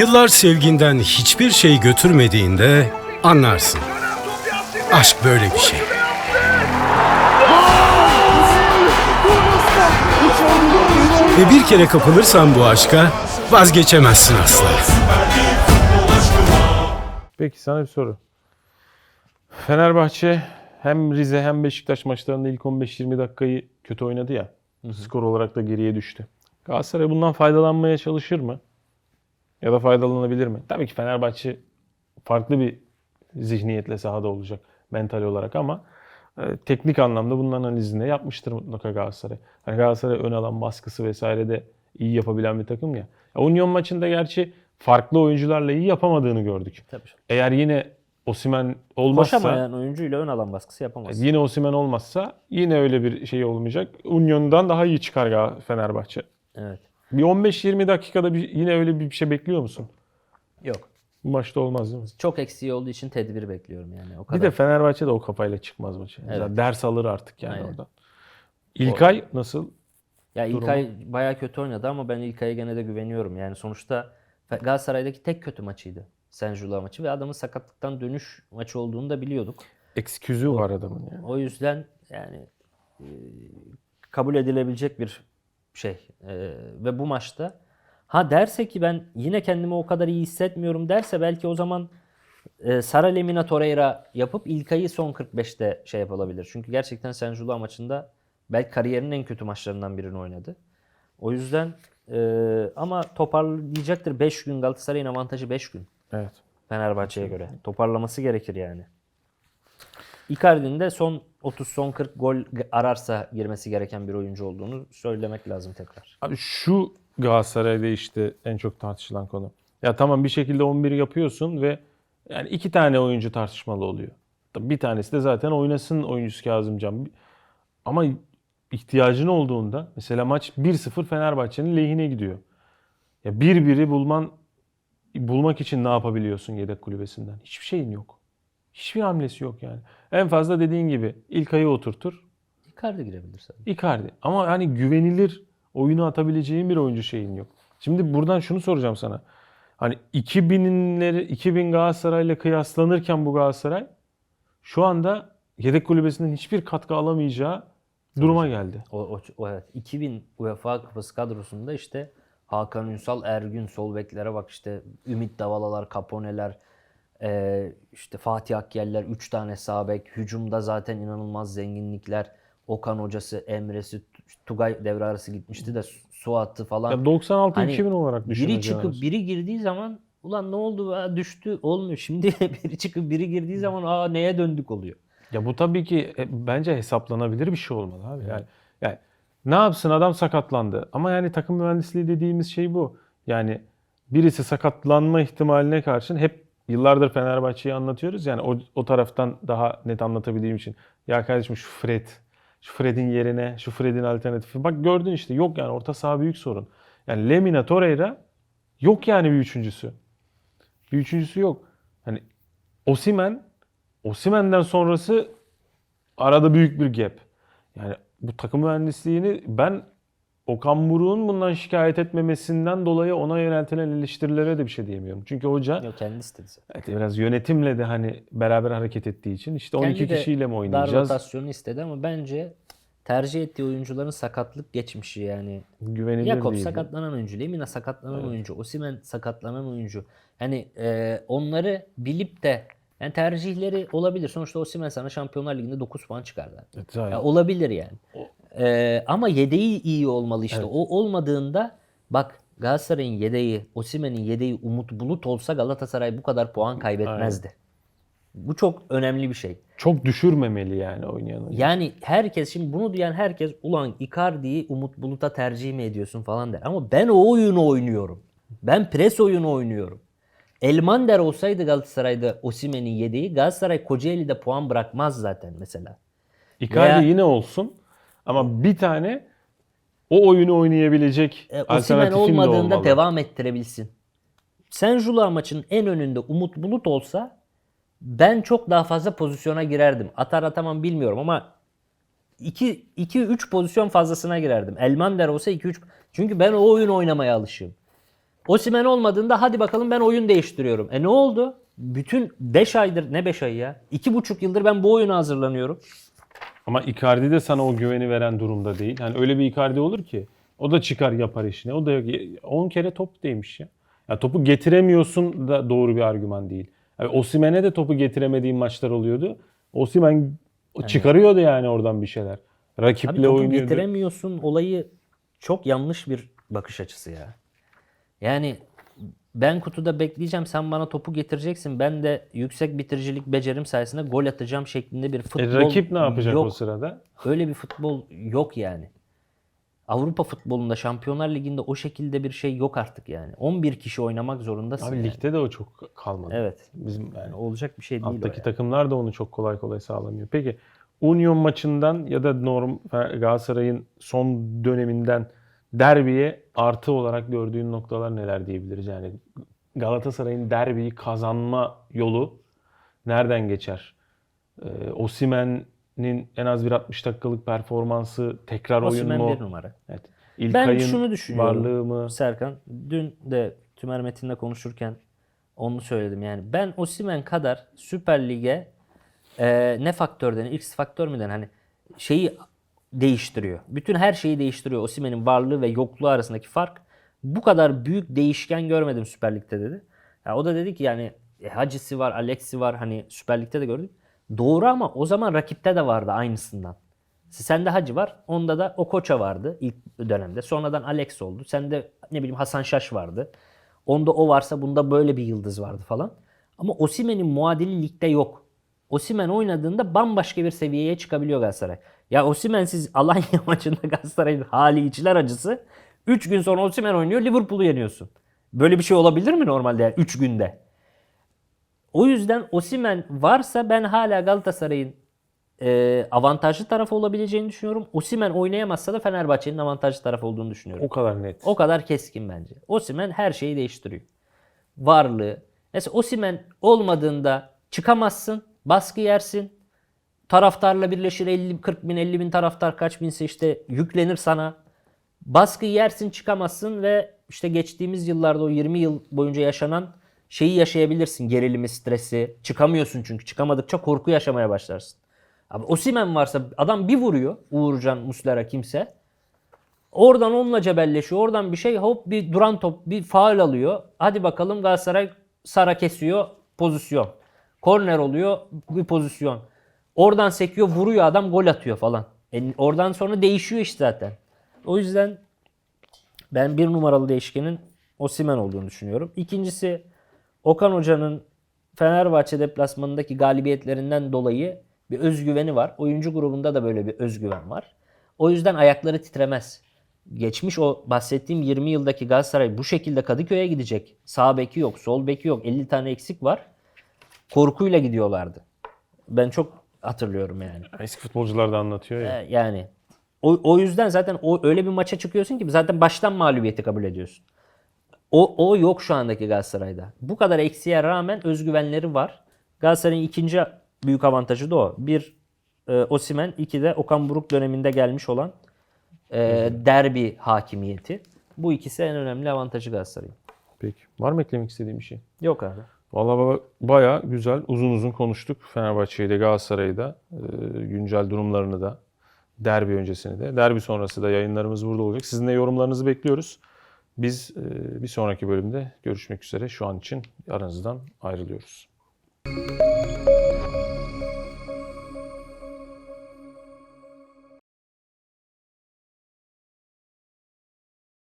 Yıllar sevginden hiçbir şey götürmediğinde anlarsın. Aşk böyle bir şey. Ve bir kere kapılırsan bu aşka vazgeçemezsin asla. Peki sana bir soru. Fenerbahçe hem Rize hem Beşiktaş maçlarında ilk 15-20 dakikayı kötü oynadı ya. Skor olarak da geriye düştü. Galatasaray bundan faydalanmaya çalışır mı? Ya da faydalanabilir mi? Tabii ki Fenerbahçe farklı bir zihniyetle sahada olacak mental olarak ama e, teknik anlamda bunun analizini yapmıştır mutlaka Galatasaray. Hani Galatasaray ön alan baskısı vesaire de iyi yapabilen bir takım ya. ya Union maçında gerçi farklı oyuncularla iyi yapamadığını gördük. Tabii. Eğer yine Osimen olmazsa Koşamayan oyuncuyla ön alan baskısı yapamaz. yine Osimen olmazsa yine öyle bir şey olmayacak. Union'dan daha iyi çıkar Fenerbahçe. Evet. Bir 15-20 dakikada bir, yine öyle bir şey bekliyor musun? Yok. Bu maçta olmaz değil mi? Çok eksiği olduğu için tedbir bekliyorum yani. O Bir kadar. de Fenerbahçe de o kafayla çıkmaz maçı. Evet. Zaten Ders alır artık yani Aynen. oradan. İlkay nasıl? ya durumu. İlkay bayağı kötü oynadı ama ben İlkay'a gene de güveniyorum. Yani sonuçta Galatasaray'daki tek kötü maçıydı. Senjula maçı ve adamın sakatlıktan dönüş maçı olduğunu da biliyorduk. Eksküzü var adamın yani. O yüzden yani e, kabul edilebilecek bir şey. E, ve bu maçta ha derse ki ben yine kendimi o kadar iyi hissetmiyorum derse belki o zaman e, Sara Lemina Torreira yapıp İlkay'ı son 45'te şey yapılabilir. Çünkü gerçekten Senjula maçında belki kariyerinin en kötü maçlarından birini oynadı. O yüzden e, ama toparlayacaktır 5 gün Galatasaray'ın avantajı 5 gün. Evet. Fenerbahçe'ye göre. Toparlaması gerekir yani. Icardi'nin de son 30 son 40 gol ararsa girmesi gereken bir oyuncu olduğunu söylemek lazım tekrar. Abi şu Galatasaray'da işte en çok tartışılan konu. Ya tamam bir şekilde 11 yapıyorsun ve yani iki tane oyuncu tartışmalı oluyor. Bir tanesi de zaten oynasın oyuncusu Kazımcan. Ama ihtiyacın olduğunda mesela maç 1-0 Fenerbahçe'nin lehine gidiyor. Ya bir biri bulman bulmak için ne yapabiliyorsun yedek kulübesinden? Hiçbir şeyin yok. Hiçbir hamlesi yok yani. En fazla dediğin gibi ilk ayı oturtur. Icardi girebilir sadece. Icardi. Ama hani güvenilir oyunu atabileceğin bir oyuncu şeyin yok. Şimdi buradan şunu soracağım sana. Hani 2000'leri 2000 Galatasaray'la kıyaslanırken bu Galatasaray şu anda yedek kulübesinden hiçbir katkı alamayacağı duruma geldi. O, o, o evet. 2000 UEFA Kupası kadrosunda işte Hakan Ünsal, Ergün sol beklere bak işte Ümit Davalalar, Capone'ler, eee, işte Fatih Akyeller 3 tane sağ bek. Hücumda zaten inanılmaz zenginlikler. Okan hocası, Emre'si, Tugay devre arası gitmişti de Suat'ı falan. Ya 96-2000 Hani olarak biri çıkıp biri girdiği zaman ulan ne oldu Aa, düştü olmuyor. Şimdi biri çıkıp biri girdiği zaman aa neye döndük oluyor. Ya bu tabii ki e, bence hesaplanabilir bir şey olmalı abi. Yani, yani ne yapsın adam sakatlandı. Ama yani takım mühendisliği dediğimiz şey bu. Yani birisi sakatlanma ihtimaline karşın hep yıllardır Fenerbahçe'yi anlatıyoruz. Yani o, o taraftan daha net anlatabildiğim için. Ya kardeşim şu Fred, şu Fred'in yerine, şu Fred'in alternatifi. Bak gördün işte yok yani orta saha büyük sorun. Yani Lemina Torreira yok yani bir üçüncüsü. Bir üçüncüsü yok. Hani Osimen, Osimen'den sonrası arada büyük bir gap. Yani bu takım mühendisliğini ben Okan Buruk'un bundan şikayet etmemesinden dolayı ona yöneltilen eleştirilere de bir şey diyemiyorum. Çünkü hoca Yok kendi istedi zaten. evet, biraz yönetimle de hani beraber hareket ettiği için işte 12 Kendi kişiyle mi Dar oynayacağız? rotasyonu istedi ama bence tercih ettiği oyuncuların sakatlık geçmişi yani. Güvenilir Jakob değil. sakatlanan oyuncu, Lemina sakatlanan oyuncu, Osimhen sakatlanan oyuncu. Hani e, onları bilip de yani tercihleri olabilir. Sonuçta Osimhen sana Şampiyonlar Ligi'nde 9 puan çıkardı. Evet, zaten. Ya olabilir yani. E, ama yedeği iyi olmalı işte. O olmadığında bak Galatasaray'ın yedeği, Osimhen'in yedeği Umut Bulut olsa Galatasaray bu kadar puan kaybetmezdi. Bu çok önemli bir şey. Çok düşürmemeli yani oynayan. Yani herkes şimdi bunu duyan herkes ulan Icardi'yi Umut Bulut'a tercih mi ediyorsun falan der. Ama ben o oyunu oynuyorum. Ben pres oyunu oynuyorum. Elmander olsaydı Galatasaray'da Osimhen'in yedeği Galatasaray Kocaeli'de puan bırakmaz zaten mesela. Icardi Veya- yine olsun ama bir tane o oyunu oynayabilecek E, alternatifin de olmadığında olmalı. devam ettirebilsin. Senjula maçın en önünde Umut Bulut olsa ben çok daha fazla pozisyona girerdim. Atar atamam bilmiyorum ama 2 2 3 pozisyon fazlasına girerdim. Elmander olsa 2 3 çünkü ben o oyun oynamaya alışığım. Osimhen olmadığında hadi bakalım ben oyun değiştiriyorum. E ne oldu? Bütün 5 aydır ne 5 ayı ya? 2,5 yıldır ben bu oyuna hazırlanıyorum. Ama Icardi de sana o güveni veren durumda değil. Yani öyle bir Icardi olur ki o da çıkar yapar işini. O da 10 kere top değmiş ya. Ya topu getiremiyorsun da doğru bir argüman değil. Yani Osimhen'e de topu getiremediğin maçlar oluyordu. Osimhen çıkarıyordu yani oradan bir şeyler. Abi Rakiple topu oynuyordu. getiremiyorsun olayı çok yanlış bir bakış açısı ya. Yani ben kutuda bekleyeceğim sen bana topu getireceksin. Ben de yüksek bitiricilik becerim sayesinde gol atacağım şeklinde bir futbol E, rakip ne yapacak yok. o sırada? Öyle bir futbol yok yani. Avrupa futbolunda Şampiyonlar Ligi'nde o şekilde bir şey yok artık yani. 11 kişi oynamak zorundasın. Abi yani. ligde de o çok kalmadı. Evet. Bizim yani olacak bir şey değil alttaki yani. takımlar da onu çok kolay kolay sağlamıyor. Peki Union maçından ya da norm Galatasaray'ın son döneminden derbiye artı olarak gördüğün noktalar neler diyebiliriz? Yani Galatasaray'ın derbiyi kazanma yolu nereden geçer? Ee, Osimhen'in en az bir 60 dakikalık performansı tekrar Osimhen oyun mu? bir numara. Evet. Ben İlkay'ın şunu düşünüyorum. varlığı mı? Serkan dün de Tümer Metin'le konuşurken onu söyledim yani. Ben Osimhen kadar Süper Lig'e e, ne faktör denir? X faktör mü denir? Hani şeyi değiştiriyor. Bütün her şeyi değiştiriyor. Osimhen'in varlığı ve yokluğu arasındaki fark. Bu kadar büyük değişken görmedim Süper Lig'de dedi. Ya o da dedi ki yani e, Hacı'si var, Alex'i var hani Süper Lig'de de gördük. Doğru ama o zaman rakipte de vardı aynısından. Sende Hacı var. Onda da Okoça vardı ilk dönemde. Sonradan Alex oldu. Sende ne bileyim Hasan Şaş vardı. Onda o varsa bunda böyle bir yıldız vardı falan. Ama Osimen'in muadili ligde yok. Osimen oynadığında bambaşka bir seviyeye çıkabiliyor Galatasaray. Ya Osimen siz Alanya maçında Galatasaray'ın hali içler acısı. 3 gün sonra Osimen oynuyor Liverpool'u yeniyorsun. Böyle bir şey olabilir mi normalde 3 günde? O yüzden Osimen varsa ben hala Galatasaray'ın e, avantajlı tarafı olabileceğini düşünüyorum. Osimen oynayamazsa da Fenerbahçe'nin avantajlı tarafı olduğunu düşünüyorum. O kadar net. O kadar keskin bence. Osimen her şeyi değiştiriyor. Varlığı. Mesela Osimen olmadığında çıkamazsın, baskı yersin. Taraftarla birleşir 50, 40 bin, 50 bin taraftar kaç binse işte yüklenir sana. Baskı yersin çıkamazsın ve işte geçtiğimiz yıllarda o 20 yıl boyunca yaşanan şeyi yaşayabilirsin. Gerilimi, stresi. Çıkamıyorsun çünkü. Çıkamadıkça korku yaşamaya başlarsın. Abi Osimen varsa adam bir vuruyor. Uğurcan, Muslera kimse. Oradan onunla cebelleşiyor. Oradan bir şey hop bir duran top bir faul alıyor. Hadi bakalım Galatasaray Sara kesiyor pozisyon. Korner oluyor bir pozisyon. Oradan sekiyor vuruyor adam gol atıyor falan. E, oradan sonra değişiyor iş zaten. O yüzden ben bir numaralı değişkenin Osimen olduğunu düşünüyorum. İkincisi Okan Hoca'nın Fenerbahçe deplasmanındaki galibiyetlerinden dolayı bir özgüveni var. Oyuncu grubunda da böyle bir özgüven var. O yüzden ayakları titremez. Geçmiş o bahsettiğim 20 yıldaki Galatasaray bu şekilde Kadıköy'e gidecek. Sağ beki yok, sol beki yok. 50 tane eksik var. Korkuyla gidiyorlardı. Ben çok hatırlıyorum yani. Eski futbolcular da anlatıyor ya. Ee, yani o, o yüzden zaten o öyle bir maça çıkıyorsun ki zaten baştan mağlubiyeti kabul ediyorsun. O, o yok şu andaki Galatasaray'da. Bu kadar eksiğe rağmen özgüvenleri var. Galatasaray'ın ikinci büyük avantajı da o. Bir e, Osimen, iki de Okan Buruk döneminde gelmiş olan e, derbi hakimiyeti. Bu ikisi en önemli avantajı Galatasaray'ın. Peki. Var mı eklemek istediğim bir şey? Yok abi. Valla baya güzel uzun uzun konuştuk. Fenerbahçe'yi de Galatasaray'ı da e, güncel durumlarını da derbi öncesini de. Derbi sonrası da yayınlarımız burada olacak. Sizin de yorumlarınızı bekliyoruz. Biz e, bir sonraki bölümde görüşmek üzere. Şu an için aranızdan ayrılıyoruz.